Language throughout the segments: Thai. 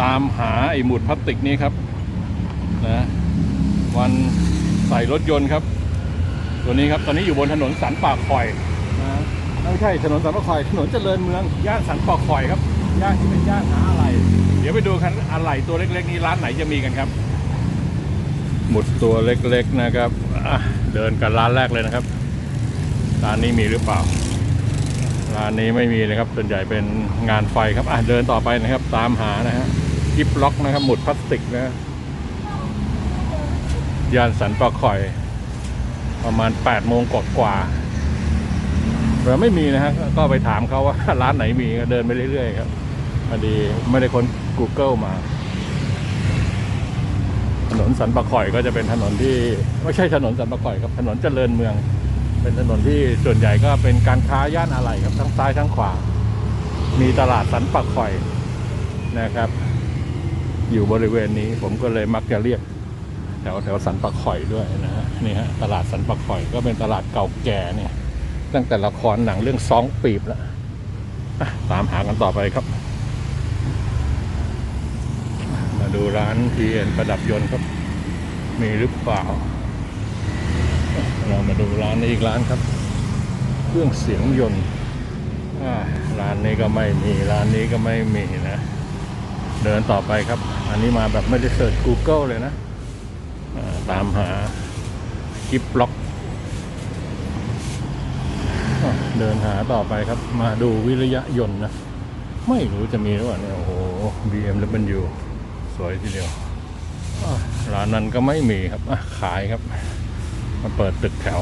ตามหาไอ้หมุดพลาสติกนี้ครับนะวันใส่รถยนต์ครับ ตัวนี้ครับตอนนี้อยู่บนถนนสันป่าคอยนะไม่ใช่ถนนสันป่าคอยถนนเจริญเมืองย่านสันป่าคอยครับย่านที่เป็นย่านหาอะไร เดี๋ยวไปดูกันอะไรตัวเล็ก ๆ นี้ร้านไหนจะมีกันครับ หมุดตัวเล็กๆนะครับเดินกันร้านแรกเลยนะครับร้านนี้มีหรือเปล่าร้านนี้ไม่มีนะครับส่วนใหญ่เป็นงานไฟครับอะเดินต่อไปนะครับตามหานะฮะ กิฟล็อกนะครับ หมุดพลาสติกนะยานสันปลาข่อย ประมาณ8ปดโมงกว่าเราไม่มีนะฮะก็ไปถามเขาว่าร้านไหนมีก็เดินไปเรื่อยๆครับพอดีไม่ได้ค้น Google มา ถนนสันปะข่อยก็จะเป็นถนนที่ ไม่ใช่ถนนสันปะข่อยครับถนนเจริญเมือง เป็นถนนที่ส่วนใหญ่ก็เป็นการค้าย่านอะไหล่ครับทั้งซ้ายทั้งขวา มีตลาดสันปะข่อยนะครับ อยู่บริเวณนี้ผมก็เลยมักจะเรียกแถวแถวสันปะข่อยด้วยนะฮะนี่ฮะตลาดสันปะข่อยก็เป็นตลาดเก่าแก่เนี่ย ตั้งแต่ละครหนังเรื่องซองปีบแล้วตามหากันต่อไปครับ มาดูร้านทีเอ็นประดับยนต์ครับ มีหรือเปล่า เรามาดูร้านนี้อีกร้านครับ เครื่องเสียงยนต์ร้านนี้ก็ไม่มีร้านนี้ก็ไม่มีนะ เดินต่อไปครับ อันนี้มาแบบไม่ได้เสิร์ช Google เลยนะตามหากิฟล็อก เดินหาต่อไปครับ มาดูวิริยะยนต์นะ ไม่รู้จะมีหรือเปล่าเนี่ยโอ้โห BMW สวยทีเดียวร้านนั้นก็ไม่มีครับขายครับ มาเปิดตึกแถว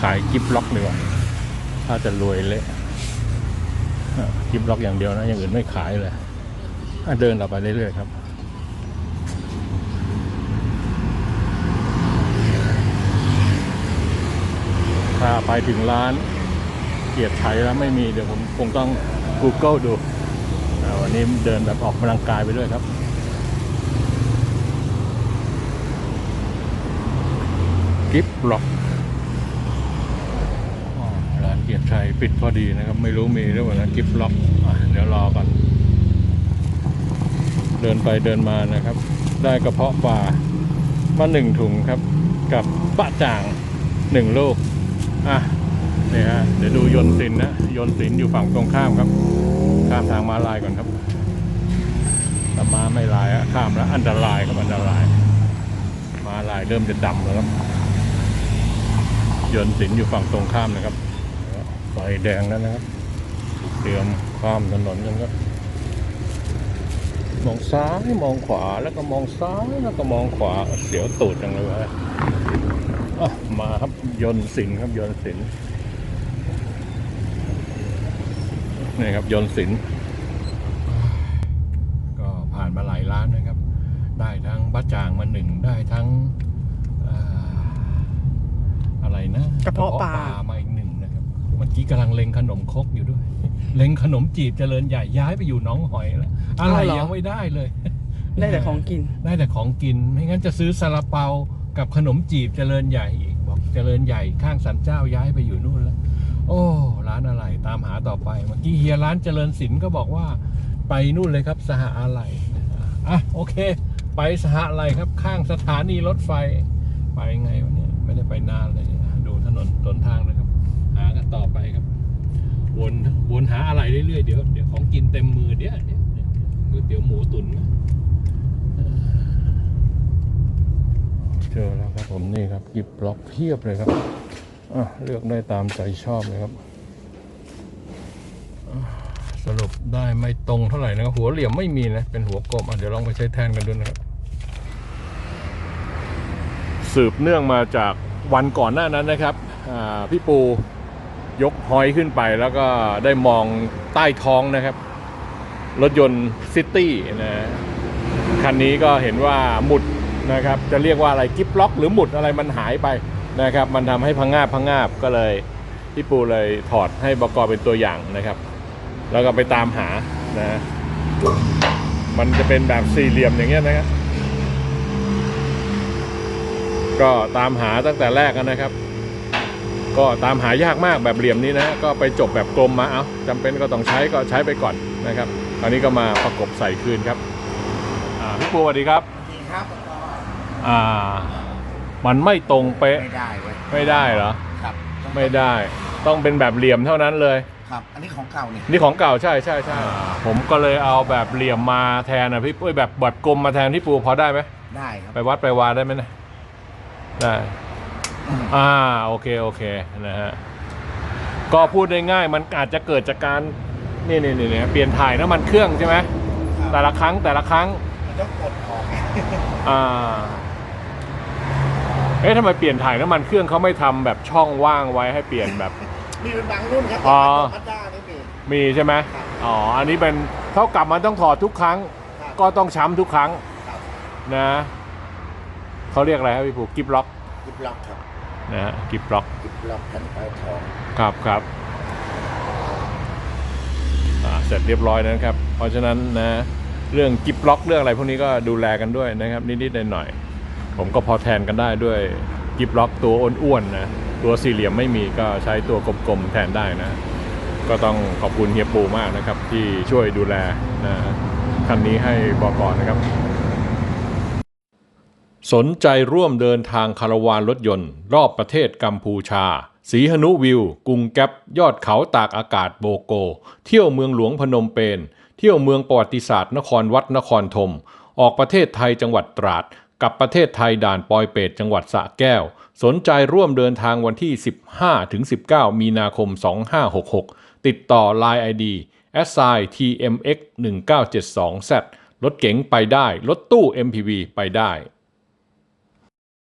ขายกิฟล็อกดีกว่า ถ้าจะรวยเละอะกิฟล็อกอย่างเดียวนะ อย่างอื่นไม่ขายเลย เดินต่อไปเรื่อยๆครับถ้าไปถึงร้านเกียรติชัยแล้วไม่มีเดี๋ยวผมคงต้อง Google ดูวันนี้เดินแบบออกกำลังกายไปด้วยครับกิฟล็อกร้านเกียรติชัยปิดพอดีนะครับ ไม่รู้มีหรือเปล่านะกิฟล็อกเดี๋ยวรอก่อน ดินไปเดินมานะครับ ได้กระเพาะปลามาหนึ่งถุงครับ กับบะจ่างหนึ่งลูกอะนี่ฮะเดี๋ยวดูยนต์สินนะยนต์สินอยู่ฝั่งตรงข้ามครับ ข้ามทางมาลายก่อนครับถ้ามาไม่ลายอะข้ามแล้วอันตรายครับอันตราย มาลายเริ่มจะดำแล้วครับยนต์สินอยู่ฝั่งตรงข้ามนะครับไฟแดงแล้วนะครับ เตรียมข้ามถนนกันครับ มองซ้ายมองขวาแล้วก็มองซ้ายแล้วก็มองขวาเสียวตูดจังเลยวะอะมาครับยนต์สินครับยนต์สินนี่ครับยนต์สินก็ผ่านมาหลายร้านนะครับ ได้ทั้งบะจ่างมาหนึ่งได้ทั้งอ่าอะไรนะกระเพาะปลามา กี้กำลังเล็งขนมครกอยู่ด้วย เล็งขนมจีบเจริญใหญ่ย้ายไปอยู่หน้องหอยแล้วอะไรยังไม่ได้เลย ได้แต่ของกิน ได้แต่ของกิน ไม่งั้นจะซื้อซาลาเปากับขนมจีบเจริญใหญ่อีก บอกเจริญใหญ่ข้างสันเจ้าย้ายไปอยู่นู่นแล้ว โอ้ ร้านอะไรตามหาต่อไป เมื่อกี้เฮียร้านเจริญศิลป์ก็บอกว่าไปนู่นเลยครับ สหอะไรอะโอเค ไปสหอะไรครับข้างสถานีรถไฟ ไปไงวะเนี่ยไม่ได้ไปนานเลยเนี่ยดูถนนต้นทางเลยครับ หากันต่อไปครับ วนวนหาอะไรเรื่อยๆเดี๋ยวเดี๋ยวของกินเต็มมือเดี๋ยวเดี๋ยวเดี๋ยวก๋วยเตี๋ยวหมูตุ๋นนะเออเจอแล้วครับผมนี่ครับหยิบบล็อกเพียบเลยครับอะเลือกได้ตามใจชอบเลยครับอะสรุปได้ไม่ตรงเท่าไหร่นะครับหัวเหลี่ยมไม่มีนะ เป็นหัวกลมอะเดี๋ยวลองไปใช้แทนกันดูนะครับ สืบเนื่องมาจากวันก่อนหน้านั้นนะครับอ่าพี่ปู ยกหอยขึ้นไปแล้วก็ได้มองใต้ท้องนะครับ รถยนต์ซิตี้นะคันนี้ก็เห็นว่าหมุดนะครับ จะเรียกว่าอะไรกิฟล็อก หรือหมุดอะไรมันหายไปนะครับ มันทำให้พังงาบพังงาบก็เลยพี่ปูเลยถอดให้บกเป็นตัวอย่างนะครับ แล้วก็ไปตามหานะมันจะเป็นแบบสี่เหลี่ยมอย่างเงี้ยนะครับก็ตามหาตั้งแต่แรกนะครับ ก็ตามหายากมากแบบเหลี่ยมนี้นะก็ไปจบแบบกลมมาเอาจำเป็นก็ต้องใช้ก็ใช้ไปก่อนนะครับคราวนี้ก็มาประกบใส่คืนครับอ่าพี่ปูสวัสดีครับดีครับอ่ามันไม่ตรงเป๊ะไม่ได้เว้ยไม่ได้เหรอครับไม่ได้ต้องเป็นแบบเหลี่ยมเท่านั้นเลยครับอันนี้ของเก่านี่นี่ของเก่าใช่ใช่ใช่ผมก็เลยเอาแบบเหลี่ยมมาแทนนะพี่ปุ้ยแบบแบบกลมมาแทนพี่ปูพอได้ไหมได้ครับไปวัดไปวาได้ไหมเนะได้ อ่าโอเคโอเคนะฮะก็พูดได้ง่ายๆมันอาจจะเกิดจากการนี่นี่นี่นี่เปลี่ยนถ่ายน้ำมันเครื่องใช่ไหมแต่ละครั้งแต่ละครั้งมันต้องกดออกอ่าเอ๊ะทำไมเปลี่ยนถ่ายน้ำมันเครื่องเขาไม่ทำแบบช่องว่างไว้ให้เปลี่ยนแบบมีเป็นบางรุ่นครับอ๋อพัดด้านี่มีมีใช่ไหมครับอ๋ออันนี้เป็นเท่ากับมันต้องถอดทุกครั้งครับก็ต้องช้ำทุกครั้งครับนะเขาเรียกอะไรครับพี่ผูกิฟล็อกกิบล็อกครับ นะฮะกิฟล็อกกิบล็อกแผ่นป้ายทองครับครับอ่าเสร็จเรียบร้อยนะครับ เพราะฉะนั้นนะเรื่องกิฟล็อกเรื่องอะไรพวกนี้ก็ดูแลกันด้วยนะครับ นิดๆหน่อยๆผมก็พอแทนกันได้ด้วยกิฟล็อกตัวอ้วนๆนะตัวสี่เหลี่ยมไม่มีก็ใช้ตัวกลมๆแทนได้นะ ก็ต้องขอบคุณเฮียปูมากนะครับที่ช่วยดูแลนะคันนี้ให้บอกอนนะครับ สนใจร่วมเดินทางคาราวานรถยนต์ รอบประเทศกัมพูชา สีหนุวิว กรุงแก๊ปยอดเขาตากอากาศโบโก เที่ยวเมืองหลวงพนมเปญ เที่ยวเมืองประวัติศาสตร์นครวัดนครธม ออกประเทศไทยจังหวัดตราด กับประเทศไทยด่านปอยเปตจังหวัดสระแก้ว สนใจร่วมเดินทางวันที่ 15-19 มีนาคม 2566 ติดต่อ Line ID s i tmx 1972 z รถเก๋งไปได้ รถตู้ MPV ไปได้